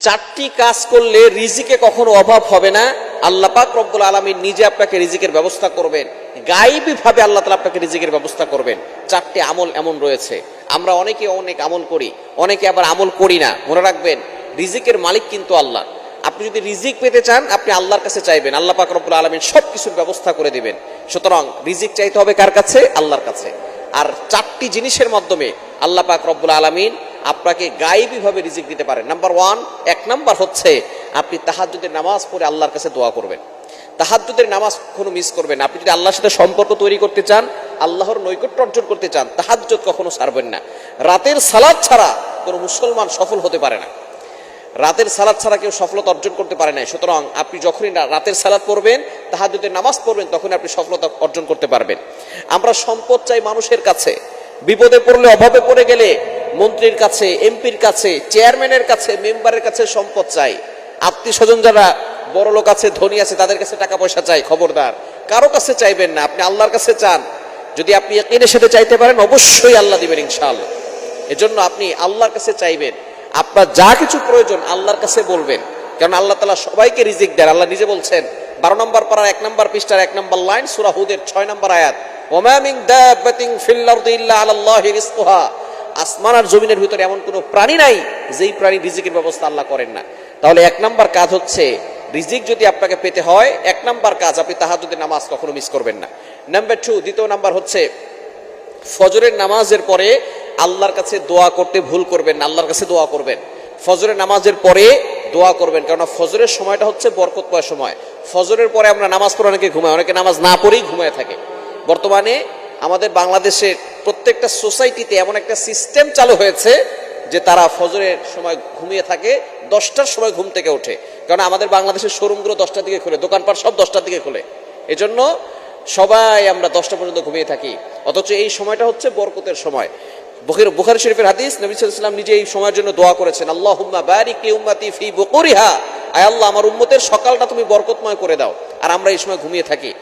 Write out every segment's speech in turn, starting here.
চারটি কাজ করলে রিজিকে কখনো অভাব হবে না। আল্লাহ পাক রব্বুল আলমী নিজে আপনাকে রিজিকের ব্যবস্থা করবেন। গাইবী ভাবে আল্লাহ তালা আপনাকে রিজিকের ব্যবস্থা করবেন। চারটি আমল এমন রয়েছে। আমরা অনেকে অনেক আমল করি, অনেকে আবার আমল করি না। মনে রাখবেন, রিজিকের মালিক কিন্তু আল্লাহ। আপনি যদি রিজিক পেতে চান, আপনি আল্লাহর কাছে চাইবেন। আল্লাহ পাক রব্বুল আলমিন সব কিছুর ব্যবস্থা করে দিবেন। সুতরাং রিজিক চাইতে হবে কার কাছে? আল্লাহর কাছে। আর চারটি জিনিসের মাধ্যমে আল্লাহ পাক রব্বুল আলমিন আপনাকে গায়েবী ভাবে রিজিক দিতে পারেন নাম্বার ওয়ান এক নাম্বার হচ্ছে আপনি তাহাজ্জুদের নামাজ পড়ে আল্লাহর কাছে দোয়া করবেন। তাহাজ্জুদের নামাজ কখনো মিস করবেন। আপনি যদি আল্লাহর সাথে সম্পর্ক তৈরি করতে চান, আল্লাহর নৈকট্য অর্জন করতে চান, তাহাজ্জুদ কখনো ছাড়বেন না। রাতের সালাদ ছাড়া কোনো মুসলমান সফল হতে পারে না। রাতের সালাদ ছাড়া কেউ সফলতা অর্জন করতে পারে না। সুতরাং আপনি যখনই রাতের সালাদ পড়বেন, তাহাজ্জুদের নামাজ পড়বেন তখন আপনি সফলতা অর্জন করতে পারবেন। আমরা সম্পদ চাই মানুষের কাছে। বিপদে পড়লে অভাবে পড়ে গেলে মন্ত্রীর কাছে, এমপির কাছে, চেয়ারম্যানের কাছে, মেম্বারের কাছে সম্পদ চাই। আত্মীয় স্বজন যারা বড় লোক আছে, ধনী আছে, তাদের কাছে টাকা পয়সা চাই, খবরদার। কারও কাছে চাইবেন না, আপনি আল্লাহর কাছে চান। যদি আপনি একিনের সাথে চাইতে পারেন, অবশ্যই আল্লাহ দিবেন ইনশাআল্লাহ। এজন্য আপনি আল্লাহর কাছে চাইবেন। আপনার যা কিছু প্রয়োজন আল্লাহর কাছে বলবেন। কারণ আল্লাহ তালা সবাইকে রিজিক দেন। আল্লাহ নিজে বলছেন, বারো নম্বর পাড়ার এক নম্বর পৃষ্ঠার এক নম্বর লাইন সুরাহুদের ছয় নম্বর আয়াত, ওমা মিন দাব্বাতিন ফিল আরদি ইল্লা আলাল্লাহি রিজকুহা। আসমান আর জমিনের ভিতরে এমন কোনো প্রাণী নাই যেই প্রাণী রিজিকের ব্যবস্থা আল্লাহ করেন না। তাহলে এক নম্বর কাজ হচ্ছে, রিজিক যদি আপনাকে পেতে হয়, এক নম্বর কাজ আপনি তাহাজ্জুদের নামাজ কখনো মিস করবেন না। নাম্বার টু দ্বিতীয় নাম্বার হচ্ছে, ফজরের নামাজের পরে আল্লাহর কাছে দোয়া করতে ভুল করবেন না, আল্লাহর কাছে দোয়া করবেন। ফজরের নামাজের পরে দোয়া করবেন কারণ ফজরের সময়টা হচ্ছে বরকতময় সময়। ফজরের পরে আমরা নামাজ পড়ে অনেকে ঘুমায় অনেকে নামাজ না পড়েই ঘুমায় থাকে। বর্তমানে আমাদের বাংলাদেশের প্রত্যেকটা সোসাইটিতে এমন একটা সিস্টেম চালু হয়েছে যে তারা ফজরের সময় ঘুমিয়ে থাকে, দশটার সময় ঘুম থেকে ওঠে। কারণ আমাদের বাংলাদেশের শোরুমগুলো দশটার দিকে খোলে, দোকানপাট সব দশটার দিকে খোলে। এজন্য সবাই আমরা দশটা পর্যন্ত ঘুমিয়ে থাকি। অথচ এই সময়টা হচ্ছে বরকতের সময়। বুখির, বুখারি শরীফের হাদিস, নবী সাল্লাল্লাহু নিজে এই সময়ের জন্য দোয়া করেছেন, আল্লাহুম্মা বারিক লি উম্মতি ফি বুকুরিহা। আয় আল্লাহ, আমার উম্মতের সকালটা তুমি বরকতময় করে দাও। আর আমরা এই সময় ঘুমিয়ে থাকি।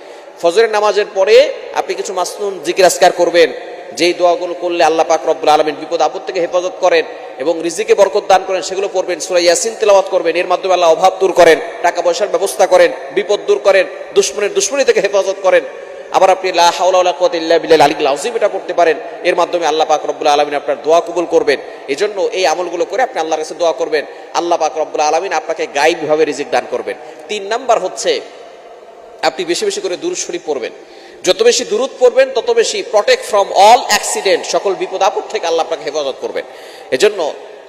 ফজরের নামাজের পরে আপনি কিছু মাসনুন জিকির আসকার করবেন। যেই দোয়াগুলো করলে আল্লাহ পাক রব্বুল আলমিন বিপদ আপদ থেকে হেফাজত করেন এবং রিজিকে বরকত দান করেন, সেগুলো পড়বেন। সুরা ইয়াসিন তেলাওয়াত করবেন। এর মাধ্যমে আল্লাহ অভাব দূর করেন, টাকা পয়সার ব্যবস্থা করেন, বিপদ দূর করেন, দুশ্মনের দুশ্মনী থেকে হেফাজত করেন। আবার আপনি লা হাওলা বিল্লাহ আলিল আযীম এটা পড়তে পারেন। এর মাধ্যমে আল্লাহ পাক রব্বুল আলামিন আপনার দোয়া কবুল করবেন। এই জন্য এই আমলগুলো করে আপনি আল্লাহর কাছে দোয়া করবেন। আল্লাহ পাক রব্বুল আলামিন আপনাকে গাইবভাবে রিজিক দান করবেন। তিন নাম্বার হচ্ছে, আপনি বেশি বেশি করে দূর শরীফ পড়বেন। যত বেশি দূরত পড়বেন, তত বেশি প্রটেক্ট ফ্রম অল অ্যাক্সিডেন্ট সকল বিপদ আপদ থেকে আল্লাহ আপনাকে হেফাজত করবেন। এজন্য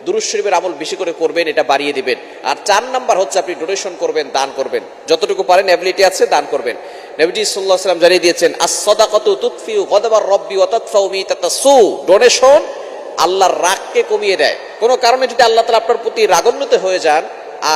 দুরুদ শরীফের আমল বেশি করে করবেন, এটা বাড়িয়ে দিবেন। আর চার নাম্বার হচ্ছে আপনি ডোনেশন করবেন, দান করবেন। যতটুকু পারেন অ্যাবিলিটি আছে, দান করবেন। নবীজি সাল্লাহ সাল্লাম জানিয়ে দিয়েছেন as-সাদাকাতু তুতফিউ গদাবার রব্বি ওয়া তাদফাউ মিতাতাসু ডোনেশন আল্লাহর রাগকে কমিয়ে দেয়। কোনো কারণে যদি আল্লাহ তাআলা আপনার প্রতি রাগান্বিত হয়ে যান,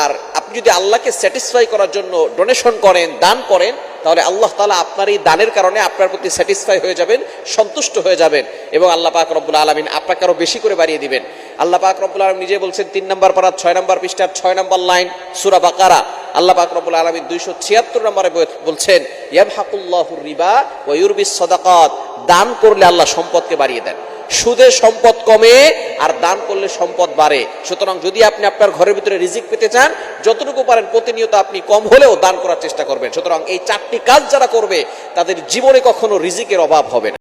আর আপনি যদি আল্লাহকে স্যাটিসফাই করার জন্য ডোনেশন করেন, দান করেন তাহলে আল্লাহ তালা আপনার এই দানের কারণে আপনার প্রতি স্যাটিসফাই হয়ে যাবেন, সন্তুষ্ট হয়ে যাবেন এবং আল্লাহ পাক রব্বুল আলমিন আপনাকে আরও বেশি করে বাড়িয়ে দিবেন। আল্লাহ পাক রব্বুল আলম নিজে বলছেন, তিন নম্বর পাড়া ছয় নম্বর পৃষ্ঠার ছয় নম্বর লাইন সুরা বাকারা। আল্লাহ পাক রব্বুল আলমিন দুইশো ছিয়াত্তর নম্বরে বলছেন ইয়াবহাকুল্লাহুর রিবা ওয়ুরবি সাদাকাত। দান করলে আল্লাহ সম্পদকে বাড়িয়ে দেন। সুদে সম্পদ কমে আর দান করলে সম্পদ বাড়ে। সুতরাং যদি আপনি আপনার ঘরের ভিতরে রিজিক পেতে চান, যতটুকু পারেন প্রতিনিয়ত আপনি কম হলেও দান করার চেষ্টা করবেন। সুতরাং এই চারটি কাজ যারা করবে, তাদের জীবনে কখনো রিজিকের অভাব হবে না।